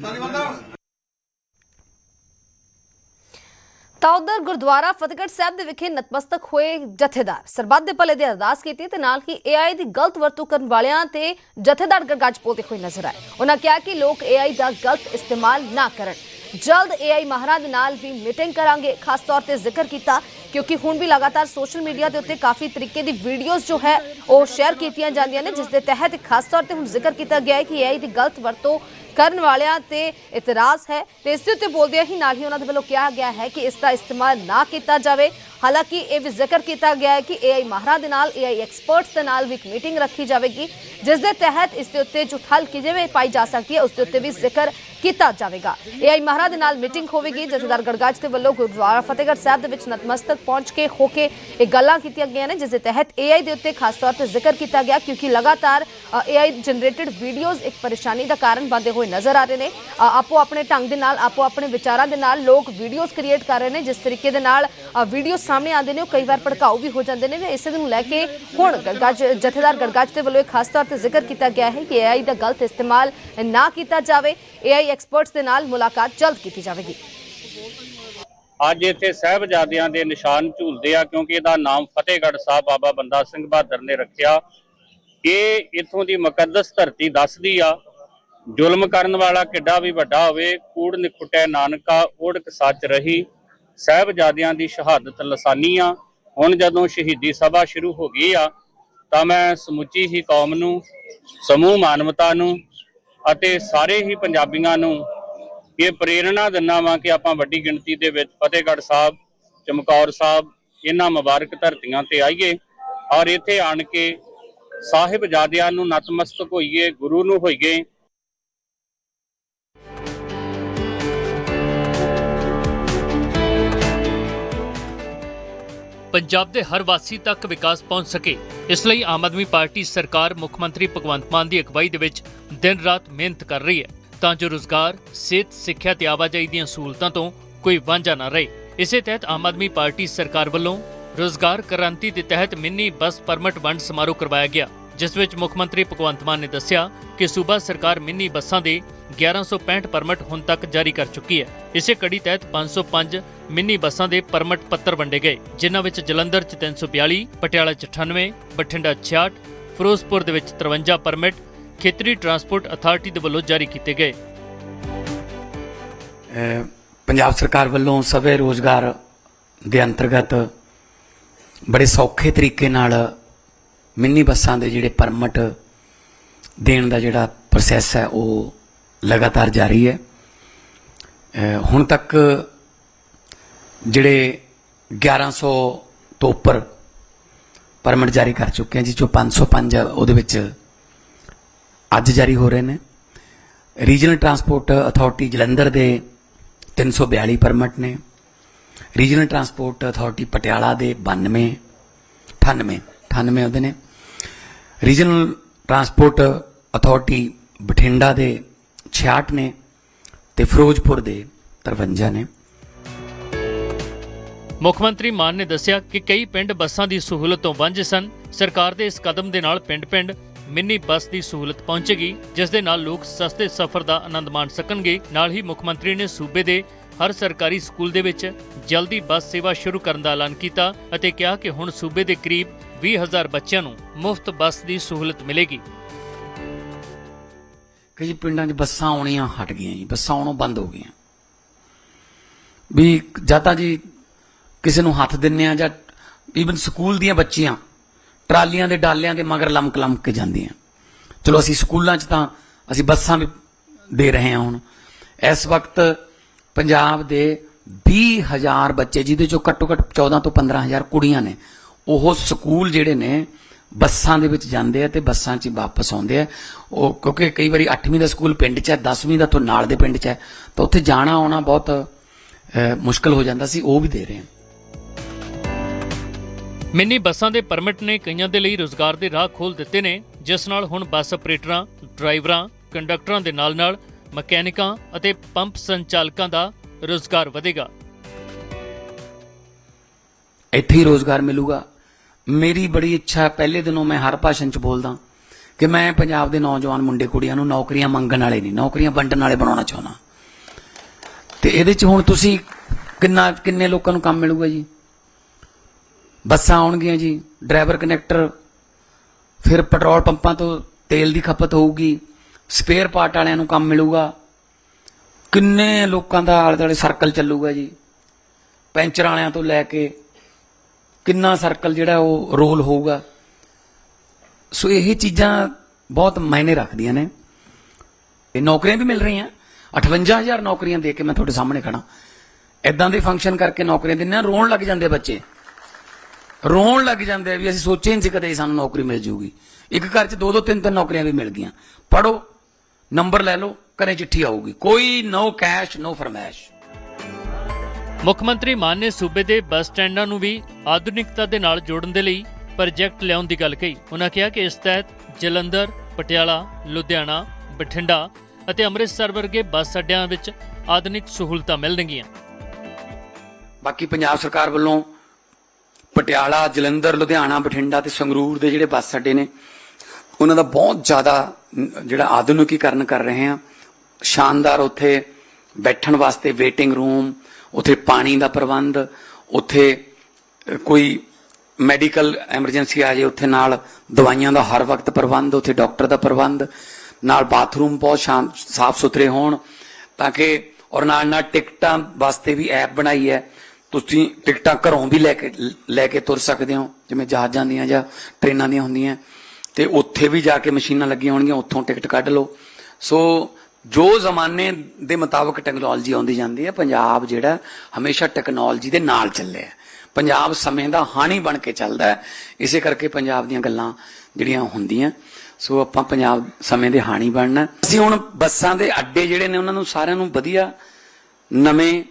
ਤਾਂ ਉਧਰ ਗੁਰਦੁਆਰਾ ਫਤਿਹਗੜ੍ਹ ਸਾਹਿਬ ਦੇ ਵਿਖੇ ਨਤਮਸਤਕ ਹੋਏ ਜਥੇਦਾਰ। ਸਰਬੱਤ ਦੇ ਭਲੇ ਦੀ ਅਰਦਾਸ ਕੀਤੀ ਤੇ ਨਾਲ ਹੀ AI ਦੀ ਗਲਤ ਵਰਤੋਂ ਕਰਨ ਵਾਲਿਆਂ ਤੇ ਜਥੇਦਾਰ ਗਰਗਾਜ ਬੋਲਦੇ ਹੋਏ ਨਜ਼ਰ ਆਏ। ਉਹਨਾਂ ਕਿਹਾ ਕਿ ਲੋਕ AI ਦਾ ਗਲਤ ਇਸਤੇਮਾਲ ਨਾ ਕਰਨ। ਜਲਦ AI ਮਾਹਰਾਂ ਨਾਲ ਵੀ ਮੀਟਿੰਗ ਕਰਾਂਗੇ। ਖਾਸ ਤੌਰ ਤੇ ਜ਼ਿਕਰ ਕੀਤਾ, ਕਿਉਂਕਿ ਹੁਣ ਵੀ ਲਗਾਤਾਰ ਸੋਸ਼ਲ ਮੀਡੀਆ ਦੇ ਉੱਤੇ ਕਾਫੀ ਤਰੀਕੇ ਦੀ ਵੀਡੀਓਜ਼ ਜੋ ਹੈ ਉਹ ਸ਼ੇਅਰ ਕੀਤੀਆਂ ਜਾਂਦੀਆਂ ਨੇ, ਜਿਸ ਦੇ ਤਹਿਤ ਖਾਸ ਤੌਰ ਤੇ ਹੁਣ ਜ਼ਿਕਰ ਕੀਤਾ ਗਿਆ ਹੈ ਕਿ AI ਦੀ ਗਲਤ ਵਰਤੋਂ ਕਰਨ ਵਾਲਿਆਂ ਤੇ ਇਤਰਾਜ਼ ਹੈ ਤੇ ਇਸ ਦੇ ਉੱਤੇ ਬੋਲਦਿਆਂ ਹੀ ਨਾਲ ਹੀ ਉਹਨਾਂ ਦੇ ਵੱਲੋਂ ਕਿਹਾ ਗਿਆ ਹੈ ਕਿ ਇਸ ਦਾ ਇਸਤੇਮਾਲ ਨਾ ਕੀਤਾ ਜਾਵੇ। ਹਾਲਾਂਕਿ ਇਹ ਵੀ ਜ਼ਿਕਰ ਕੀਤਾ ਗਿਆ ਹੈ ਕਿ AI ਮਾਹਰਾਂ ਦੇ ਨਾਲ AI ਐਕਸਪਰਟਸ ਦੇ ਨਾਲ ਵੀ ਇੱਕ ਮੀਟਿੰਗ ਰੱਖੀ ਜਾਵੇਗੀ, ਜਿਸ ਦੇ ਤਹਿਤ ਇਸ ਦੇ ਉੱਤੇ ਜੋ ਠੱਲ ਕਿਵੇਂ ਪਾਈ ਜਾ ਸਕਦੀ ਹੈ, ਉਸ ਦੇ ਉੱਤੇ ਵੀ ਜ਼ਿਕਰ ਕੀਤਾ ਜਾਵੇਗਾ। AI ਮਾਹਰਾਂ ਦੇ ਨਾਲ ਮੀਟਿੰਗ ਹੋਵੇਗੀ, ਜਥੇਦਾਰ ਗੜਗਾਜ ਦੇ ਵੱਲੋਂ ਗੁਰਦੁਆਰਾ ਫਤਿਹਗੜ੍ਹ ਸਾਹਿਬ ਦੇ ਵਿੱਚ ਨਤਮਸਤਕ ਪਹੁੰਚ ਕੇ ਹੋ ਕੇ ਇਹ ਗੱਲਾਂ ਕੀਤੀਆਂ ਗਈਆਂ ਨੇ, ਜਿਸ ਦੇ ਤਹਿਤ AI ਦੇ ਉੱਤੇ ਖਾਸ ਤੌਰ ਤੇ ਜ਼ਿਕਰ ਕੀਤਾ ਗਿਆ, ਕਿਉਂਕਿ ਲਗਾਤਾਰ AI ਜਨਰੇਟਡ ਵੀਡੀਓਜ਼ ਇੱਕ ਪਰੇਸ਼ਾਨੀ ਦਾ ਕਾਰਨ ਬਣਦੇ ਹੋਏ ਨਜ਼ਰ ਆ ਰਹੇ ਨੇ। ਆਪੋ ਆਪਣੇ ਢੰਗ ਦੇ ਨਾਲ, ਆਪੋ ਆਪਣੇ ਵਿਚਾਰਾਂ ਦੇ ਨਾਲ ਲੋਕ ਵੀਡੀਓਜ਼ ਕ੍ਰੀਏਟ ਕਰ ਰਹੇ ਨੇ, ਜਿਸ ਤਰੀਕੇ ਦੇ ਨਾਲ ਵੀਡੀਓ ਸਾਹਮਣੇ ਆਉਂਦੇ ਨੇ, ਉਹ ਕਈ ਵਾਰ ਭੜਕਾਊ ਵੀ ਹੋ ਜਾਂਦੇ ਨੇ। ਇਸੇ ਨੂੰ ਲੈ ਕੇ ਹੁਣ ਗੜਗਾਜ ਜਥੇਦਾਰ ਗੜਗਾਜ ਦੇ ਵੱਲੋਂ ਖਾਸ ਤੌਰ ਤੇ ਜ਼ਿਕਰ ਕੀਤਾ ਗਿਆ ਹੈ ਕਿ AI ਦਾ ਗਲਤ ਇਸਤੇਮਾਲ ਨਾ ਕੀਤਾ ਜਾਵੇ। AI ਐਕਸਪਰਟਸ ਦੇ ਨਾਲ ਮੁਲਾਕਾਤ ਜਲਦ ਕੀਤੀ ਜਾਵੇਗੀ। ਅੱਜ ਇੱਥੇ ਸਾਹਿਬਜ਼ਾਦਿਆਂ ਦੇ ਨਿਸ਼ਾਨ ਝੂਲਦੇ ਆ, ਕਿਉਂਕਿ ਇਹਦਾ ਨਾਮ ਫਤਿਹਗੜ੍ਹ ਸਾਹਿਬ ਬਾਬਾ ਬੰਦਾ ਸਿੰਘ ਬਹਾਦਰ ਨੇ ਰੱਖਿਆ। ਇਹ ਇਥੋਂ ਦੀ ਮੁਕੱਦਸ ਧਰਤੀ ਦੱਸਦੀ ਆ ਜ਼ੁਲਮ ਕਰਨ ਵਾਲਾ ਕਿੱਡਾ ਵੀ ਵੱਡਾ ਹੋਵੇ, ਕੂੜ ਨਿਖੁਟੈ ਨਾਨਕਾ ਓੜਕ ਸੱਚ ਰਹੀ, ਸਾਹਿਬਜ਼ਾਦਿਆਂ ਦੀ ਸ਼ਹਾਦਤ ਲਸਾਨੀ ਆ। ਹੁਣ ਜਦੋਂ ਸ਼ਹੀਦੀ ਸਭਾ ਸ਼ੁਰੂ ਹੋ ਗਈ ਆ, ਤਾਂ ਮੈਂ ਸਮੁੱਚੀ ਹੀ ਕੌਮ ਨੂੰ, ਸਮੂਹ ਮਾਨਵਤਾ ਨੂੰ ਅਤੇ ਸਾਰੇ ਹੀ ਪੰਜਾਬੀਆਂ ਨੂੰ ਇਹ ਪ੍ਰੇਰਣਾ ਦਿੰਦਾ ਵਾਂ ਕਿ ਆਪਾਂ ਵੱਡੀ ਗਿਣਤੀ ਦੇ ਵਿੱਚ ਫਤਿਹਗੜ੍ਹ ਸਾਹਿਬ, ਚਮਕੌਰ ਸਾਹਿਬ, ਇਹਨਾਂ ਮੁਬਾਰਕ ਧਰਤੀਆਂ ਤੇ ਆਈਏ ਔਰ ਇੱਥੇ ਆਣ ਕੇ ਸਾਹਿਬਜ਼ਾਦਿਆਂ ਨੂੰ ਨਤਮਸਤਕ ਹੋਈਏ, ਗੁਰੂ ਨੂੰ ਹੋਈਏ ਪੰਜਾਬ ਦੇ ਹਰ ਵਾਸੀ ਤੱਕ ਵਿਕਾਸ ਪਹੁੰਚ ਸਕੇ। ਇਸ ਲਈ ਆਮ ਆਦਮੀ ਪਾਰਟੀ ਸਰਕਾਰ ਮੁੱਖ ਮੰਤਰੀ ਭਗਵੰਤ ਮਾਨ ਦੀ ਅਗਵਾਈ ਦੇ ਵਿੱਚ ਦਿਨ ਰਾਤ ਮਿਹਨਤ ਕਰ ਰਹੀ ਹੈ। ਤਾਂ ਜੋ ਰੋਜ਼ਗਾਰ, ਸਿਹਤ, ਸਿੱਖਿਆ ਤੇ ਆਵਾਜਾਈ ਦੀਆਂ ਸਹੂਲਤਾਂ ਤੋਂ ਕੋਈ ਵਾਂਝਾ ਨਾ ਰਹੇ। ਇਸੇ ਤਹਿਤ ਆਮ ਆਦਮੀ ਪਾਰਟੀ ਸਰਕਾਰ ਵੱਲੋਂ ਰੋਜ਼ਗਾਰ ਕ੍ਰਾਂਤੀ ਦੇ ਤਹਿਤ ਮਿੰਨੀ ਬੱਸ ਪਰਮਿਟ ਵੰਡ ਸਮਾਰੋਹ ਕਰਵਾਇਆ ਗਿਆ। ਜਿਸ ਵਿੱਚ ਮੁੱਖ ਮੰਤਰੀ ਭਗਵੰਤ ਮਾਨ ਨੇ ਦੱਸਿਆ ਕਿ ਸੂਬਾ ਸਰਕਾਰ ਮਿੰਨੀ ਬੱਸਾਂ ਦੇ 1165 ਪਰਮਿਟ ਹੁਣ ਤੱਕ ਜਾਰੀ ਕਰ ਚੁੱਕੀ ਹੈ। ਇਸੇ ਕੜੀ ਤਹਿਤ 505 ਮਿੰਨੀ ਬੱਸਾਂ ਦੇ ਪਰਮਿਟ ਪੱਤਰ ਵੰਡੇ ਗਏ, ਜਿਨ੍ਹਾਂ ਵਿੱਚ ਜਲੰਧਰ 'ਚ 342 ਪਟਿਆਲਾ 'ਚ 98 ਬਠਿੰਡਾ 66 ਫਿਰੋਜ਼ਪੁਰ ਦੇ ਵਿੱਚ 53 ਪਰਮਿਟ, ਖੇਤਰੀ ਟਰਾਂਸਪੋਰਟ ਅਥਾਰਟੀ ਦੇ ਵੱਲੋਂ ਜਾਰੀ ਕੀਤੇ ਗਏ। ਪੰਜਾਬ ਸਰਕਾਰ ਵੱਲੋਂ ਸਵੇ ਰੋਜ਼ਗਾਰ ਦੇ ਅੰਤਰਗਤ ਬੜੇ ਸੌਖੇ ਤਰੀਕੇ ਨਾਲ ਮਿੰਨੀ ਬੱਸਾਂ ਦੇ ਜਿਹੜੇ ਪਰਮਿਟ ਦੇਣ ਦਾ ਜਿਹੜਾ ਪ੍ਰੋਸੈਸ ਹੈ, ਉਹ ਲਗਾਤਾਰ ਜਾਰੀ ਹੈ। ਹੁਣ ਤੱਕ ਜਿਹੜੇ 1100 ਤੋਂ ਉੱਪਰ ਪਰਮਿਟ ਜਾਰੀ ਕਰ ਚੁੱਕੇ ਹਾਂ ਜੀ ਜੋ 505 ਉਹਦੇ ਵਿੱਚ ਅੱਜ ਜਾਰੀ ਹੋ ਰਹੇ ਨੇ। ਰੀਜਨਲ ਟਰਾਂਸਪੋਰਟ ਅਥਾਰਟੀ ਜਲੰਧਰ ਦੇ 342 ਪਰਮਿਟ ਨੇ। ਰੀਜਨਲ ਟਰਾਂਸਪੋਰਟ ਅਥਾਰਟੀ ਪਟਿਆਲਾ ਦੇ 92 98 98 ਉਹਦੇ ਨੇ। ਰੀਜਨਲ ਟਰਾਂਸਪੋਰਟ ਅਥਾਰਟੀ ਬਠਿੰਡਾ ਦੇ 66 ਨੇ ਤੇ ਫਿਰੋਜ਼ਪੁਰ ਦੇ 53 ਨੇ। ਮੁੱਖ ਮੰਤਰੀ ਮਾਨ ਨੇ ਦੱਸਿਆ ਕਿ ਕਈ ਪਿੰਡ ਬੱਸਾਂ ਦੀ ਸਹੂਲਤ ਤੋਂ ਵਾਂਝੇ ਸਨ। ਸਰਕਾਰ ਦੇ ਇਸ ਕਦਮ ਦੇ ਨਾਲ ਪਿੰਡ-ਪਿੰਡ ਮਿੰਨੀ ਬੱਸ ਦੀ ਸਹੂਲਤ ਪਹੁੰਚੇਗੀ, ਜਿਸ ਦੇ ਨਾਲ ਲੋਕ ਸਸਤੇ ਸਫ਼ਰ ਦਾ ਆਨੰਦ ਮਾਣ ਸਕਣਗੇ। ਨਾਲ ਹੀ ਮੁੱਖ ਮੰਤਰੀ ਨੇ ਸੂਬੇ ਦੇ ਹਰ ਸਰਕਾਰੀ ਸਕੂਲ ਦੇ ਵਿੱਚ ਜਲਦੀ ਬੱਸ ਸੇਵਾ ਸ਼ੁਰੂ ਕਰਨ ਦਾ ਐਲਾਨ ਕੀਤਾ ਅਤੇ ਕਿਹਾ ਕਿ ਹੁਣ ਸੂਬੇ ਦੇ ਕਰੀਬ 20000 ਬੱਚਿਆਂ ਨੂੰ ਮੁਫਤ ਬੱਸ ਦੀ ਸਹੂਲਤ ਮਿਲੇਗੀ। ਕਈ ਪਿੰਡਾਂ 'ਚ ਬੱਸਾਂ ਆਉਣੀਆਂ ਹਟ ਗਈਆਂ ਜੀ, ਬੱਸਾਂ ਆਉਣੋਂ ਬੰਦ ਹੋ ਗਈਆਂ। ਵੀ ਜਾਂ ਤਾਂ ਜੀ ਕਿਸੇ ਨੂੰ ਹੱਥ ਦਿੰਨੇ ਆ ਜਾਂ ਈਵਨ ਸਕੂਲ ਦੀਆਂ ਬੱਚੀਆਂ ਟਰਾਲੀਆਂ ਦੇ ਡਾਲਿਆਂ ਦੇ ਮਗਰ ਲਮਕ ਲਮਕ ਕੇ ਜਾਂਦੀਆਂ। ਚਲੋ ਅਸੀਂ ਸਕੂਲਾਂ 'ਚ ਤਾਂ ਅਸੀਂ ਬੱਸਾਂ ਵੀ ਦੇ ਰਹੇ ਹਾਂ ਹੁਣ। ਇਸ ਵਕਤ ਪੰਜਾਬ ਦੇ 20000 ਬੱਚੇ ਜਿਹਦੇ ਚੋਂ ਘੱਟੋ ਘੱਟ 14 ਤੋਂ 15000 ਕੁੜੀਆਂ ਨੇ ਉਹ ਸਕੂਲ ਜਿਹੜੇ ਨੇ ਬੱਸਾਂ ਦੇ ਵਿੱਚ ਜਾਂਦੇ ਆ ਤੇ ਬੱਸਾਂ 'ਚ ਵਾਪਸ ਆਉਂਦੇ ਆ। ਉਹ ਕਿਉਂਕਿ ਕਈ ਵਾਰੀ 8ਵੀਂ ਦਾ ਸਕੂਲ ਪਿੰਡ 'ਚ ਹੈ 10ਵੀਂ ਦਾ ਤੋਂ ਨਾਲ ਦੇ ਪਿੰਡ 'ਚ ਹੈ ਤਾਂ ਉੱਥੇ ਜਾਣਾ ਆਉਣਾ ਬਹੁਤ ਅਹ, ਮੁਸ਼ਕਲ ਹੋ ਜਾਂਦਾ ਸੀ ਉਹ ਵੀ ਦੇ ਰਹੇ ਹਾਂ ਮਿੰਨੀ ਬੱਸਾਂ ਦੇ ਪਰਮਿਟ ਨੇ ਕਈਆਂ ਦੇ ਲਈ ਰੋਜ਼ਗਾਰ ਦੇ ਰਾਹ ਖੋਲ ਦਿੱਤੇ ਨੇ ਜਿਸ ਨਾਲ ਹੁਣ ਬੱਸ ਆਪਰੇਟਰਾਂ ਡਰਾਈਵਰਾਂ ਕੰਡਕਟਰਾਂ ਦੇ ਨਾਲ-ਨਾਲ ਮਕੈਨਿਕਾਂ ਅਤੇ ਪੰਪ ਸੰਚਾਲਕਾਂ ਦਾ ਰੋਜ਼ਗਾਰ ਵਧੇਗਾ। ਇੱਥੇ ਹੀ ਰੋਜ਼ਗਾਰ ਮਿਲੂਗਾ। ਮੇਰੀ ਬੜੀ ਇੱਛਾ ਪਹਿਲੇ ਦਿਨੋਂ ਮੈਂ ਹਰ ਭਾਸ਼ਣ 'ਚ ਬੋਲਦਾ ਕਿ ਮੈਂ ਪੰਜਾਬ ਦੇ ਨੌਜਵਾਨ ਮੁੰਡੇ ਕੁੜੀਆਂ ਨੂੰ ਨੌਕਰੀਆਂ ਮੰਗਣ ਵਾਲੇ ਨਹੀਂ, ਨੌਕਰੀਆਂ ਵੰਡਣ ਵਾਲੇ ਬਣਾਉਣਾ ਚਾਹੁੰਦਾ। ਤੇ ਇਹਦੇ 'ਚ ਹੁਣ ਤੁਸੀਂ ਕਿੰਨਾ, ਕਿੰਨੇ ਲੋਕਾਂ ਨੂੰ ਕੰਮ ਮਿਲੂਗਾ ਜੀ? ਬੱਸਾਂ ਆਉਣਗੀਆਂ ਜੀ, ਡਰਾਈਵਰ ਕਨੈਕਟਰ, ਫਿਰ ਪੈਟਰੋਲ ਪੰਪਾਂ ਤੋਂ ਤੇਲ ਦੀ ਖਪਤ ਹੋਊਗੀ। ਸਪੇਅਰ ਪਾਰਟ ਵਾਲਿਆਂ ਨੂੰ ਕੰਮ ਮਿਲੂਗਾ। ਕਿੰਨੇ ਲੋਕਾਂ ਦਾ ਆਲੇ ਦੁਆਲੇ ਸਰਕਲ ਚੱਲੂਗਾ ਜੀ। ਪੈਂਚਰ ਵਾਲਿਆਂ ਤੋਂ ਲੈ ਕੇ ਕਿੰਨਾ ਸਰਕਲ ਜਿਹੜਾ ਉਹ ਰੋਲ ਹੋਊਗਾ। ਸੋ ਇਹ ਚੀਜ਼ਾਂ ਬਹੁਤ ਮਾਇਨੇ ਰੱਖਦੀਆਂ ਨੇ। ਤੇ ਨੌਕਰੀਆਂ ਵੀ ਮਿਲ ਰਹੀਆਂ। 58000 ਨੌਕਰੀਆਂ ਦੇ ਕੇ ਮੈਂ ਤੁਹਾਡੇ ਸਾਹਮਣੇ ਖੜਾ ਇਦਾਂ ਦੇ ਫੰਕਸ਼ਨ ਕਰਕੇ ਨੌਕਰੀਆਂ ਦਿੰਦੇ ਆ ਰੋਣ ਲੱਗ ਜਾਂਦੇ ਬੱਚੇ। ਰੋਣ ਲੱਗ ਜਾਂਦੇ ਆ ਵੀ ਅਸੀਂ ਸੋਚੇ ਨਹੀਂ ਸੀ ਕਦੇ ਸਾਨੂੰ ਨੌਕਰੀ ਮਿਲ ਜੂਗੀ ਇੱਕ ਘਰ 'ਚ ਦੋ ਦੋ ਤਿੰਨ ਤਿੰਨ ਨੌਕਰੀਆਂ ਵੀ ਮਿਲ ਗਈਆਂ। ਪੜੋ ਨੰਬਰ ਲੈ ਲਓ ਘਰੇ ਚਿੱਠੀ ਆਊਗੀ। ਕੋਈ ਨੋ ਕੈਸ਼ ਨੋ ਫਰਮੈਸ਼ ਮੁੱਖ ਮੰਤਰੀ ਮਾਨ ਨੇ ਸੂਬੇ ਦੇ ਬੱਸ ਸਟੈਂਡਾਂ ਨੂੰ ਵੀ ਆਧੁਨਿਕਤਾ ਦੇ ਨਾਲ ਜੋੜਨ ਦੇ ਲਈ ਪ੍ਰੋਜੈਕਟ ਲਿਆਉਣ ਦੀ ਗੱਲ ਕਹੀ। ਉਹਨਾਂ ਕਿਹਾ ਕਿ ਇਸ ਤਹਿਤ ਜਲੰਧਰ ਪਟਿਆਲਾ ਲੁਧਿਆਣਾ ਬਠਿੰਡਾ ਅਤੇ ਅੰਮ੍ਰਿਤਸਰ ਵਰਗੇ ਬੱਸ ਅੱਡਿਆਂ ਵਿੱਚ ਆਧੁਨਿਕ ਸਹੂਲਤਾਂ ਮਿਲਣਗੀਆਂ। ਬਾਕੀ ਪੰਜਾਬ ਸਰਕਾਰ ਵੱਲੋਂ ਪਟਿਆਲਾ ਜਲੰਧਰ ਲੁਧਿਆਣਾ ਬਠਿੰਡਾ ਤੇ ਸੰਗਰੂਰ ਦੇ ਜਿਹੜੇ ਬੱਸ ਅੱਡੇ ਨੇ ਉਹਨਾਂ ਦਾ ਬਹੁਤ ਜ਼ਿਆਦਾ, ਜਿਹੜਾ ਆਧੁਨਿਕੀਕਰਨ ਕਰ ਰਹੇ ਆ ਸ਼ਾਨਦਾਰ ਉੱਥੇ ਬੈਠਣ ਵਾਸਤੇ ਵੇਟਿੰਗ ਰੂਮ ਉੱਥੇ ਪਾਣੀ ਦਾ ਪ੍ਰਬੰਧ, ਉੱਥੇ ਕੋਈ ਮੈਡੀਕਲ ਐਮਰਜੈਂਸੀ ਆ ਜੇ, ਉੱਥੇ ਨਾਲ ਦਵਾਈਆਂ ਦਾ ਹਰ ਵਕਤ ਪ੍ਰਬੰਧ, ਉੱਥੇ ਡਾਕਟਰ ਦਾ ਪ੍ਰਬੰਧ, ਨਾਲ ਬਾਥਰੂਮ ਬਹੁਤ ਸ਼ਾਨ ਸਾਫ਼ ਸੁਥਰੇ ਹੋਣ, ਤਾਂ ਕਿ, ਔਰ ਨਾਲ ਨਾਲ ਟਿਕਟਾਂ ਵਾਸਤੇ ਵੀ ਐਪ ਬਣਾਈ ਹੈ। ਤੁਸੀਂ ਟਿਕਟਾਂ ਘਰੋਂ ਵੀ ਲੈ ਕੇ ਲੈ ਕੇ ਤੁਰ ਸਕਦੇ ਹੋ, ਜਿਵੇਂ ਜਹਾਜ਼ਾਂ ਦੀਆਂ ਜਾਂ ਟ੍ਰੇਨਾਂ ਦੀਆਂ ਹੁੰਦੀਆਂ। ਤੇ ਉੱਥੇ ਵੀ ਜਾ ਕੇ ਮਸ਼ੀਨਾਂ ਲੱਗੀਆਂ ਹੋਣਗੀਆਂ, ਉੱਥੋਂ ਟਿਕਟ ਕੱਢ ਲਓ। ਸੋ ਜੋ ਜ਼ਮਾਨੇ ਦੇ ਮੁਤਾਬਕ ਟੈਕਨੋਲੋਜੀ ਆਉਂਦੀ ਜਾਂਦੀ ਹੈ, ਪੰਜਾਬ ਜਿਹੜਾ ਹਮੇਸ਼ਾ ਟੈਕਨੋਲੋਜੀ ਦੇ ਨਾਲ ਚੱਲਿਆ ਪੰਜਾਬ ਸਮੇਂ ਦਾ ਹਾਣੀ ਬਣ ਕੇ ਚੱਲਦਾ ਹੈ। ਇਸੇ ਕਰਕੇ ਪੰਜਾਬ ਦੀਆਂ ਗੱਲਾਂ ਜਿਹੜੀਆਂ ਹੁੰਦੀਆਂ। ਸੋ ਆਪਾਂ ਪੰਜਾਬ ਸਮੇਂ ਦੇ ਹਾਣੀ ਬਣਨਾ ਅਸੀਂ ਹੁਣ ਬੱਸਾਂ ਦੇ ਅੱਡੇ ਜਿਹੜੇ ਨੇ, ਉਹਨਾਂ ਨੂੰ ਸਾਰਿਆਂ ਨੂੰ ਵਧੀਆ ਨਵੇਂ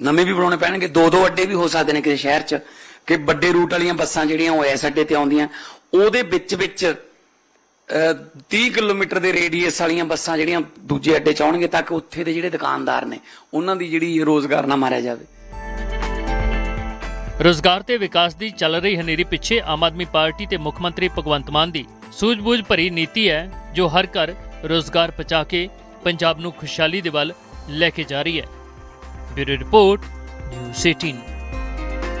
ਨਵੇਂ ਵੀ ਬਣਾਉਣੇ ਪੈਣਗੇ। ਦੋ ਦੋ ਅੱਡੇ ਵੀ ਹੋ ਸਕਦੇ ਨੇ ਕਿਸੇ ਸ਼ਹਿਰ 'ਚ ਕਿ ਵੱਡੇ ਰੂਟ ਵਾਲੀਆਂ ਬੱਸਾਂ ਜਿਹੜੀਆਂ ਉਹ ਇਸ ਅੱਡੇ ਤੇ ਆਉਂਦੀਆਂ। ਉਹਦੇ ਵਿੱਚ ਵਿੱਚ 30 ਕਿਲੋਮੀਟਰ ਦੇ ਰੇਡੀਅਸ ਵਾਲੀਆਂ ਬੱਸਾਂ ਜਿਹੜੀਆਂ ਦੂਜੇ ਅੱਡੇ 'ਚ ਆਉਣਗੇ ਤਾਂ ਕਿ ਉੱਥੇ ਦੇ ਜਿਹੜੇ ਦੁਕਾਨਦਾਰ ਨੇ, ਉਹਨਾਂ ਦੀ ਜਿਹੜੀ ਰੋਜ਼ਗਾਰ ਨਾ ਮਾਰਿਆ ਜਾਵੇ। ਰੋਜ਼ਗਾਰ ਤੇ ਵਿਕਾਸ ਦੀ ਚੱਲ ਰਹੀ ਹਨੇਰੀ ਪਿੱਛੇ ਆਮ ਆਦਮੀ ਪਾਰਟੀ ਤੇ ਮੁੱਖ ਮੰਤਰੀ ਭਗਵੰਤ ਮਾਨ ਦੀ ਸੂਝ-ਬੂਝ ਭਰੀ ਨੀਤੀ ਹੈ, ਜੋ ਹਰ ਘਰ ਰੋਜ਼ਗਾਰ ਪਹੁੰਚਾ ਕੇ ਪੰਜਾਬ ਨੂੰ ਖੁਸ਼ਹਾਲੀ ਦੇ ਵੱਲ ਲੈ ਕੇ ਜਾ ਰਹੀ ਹੈ। Bureau report, news 18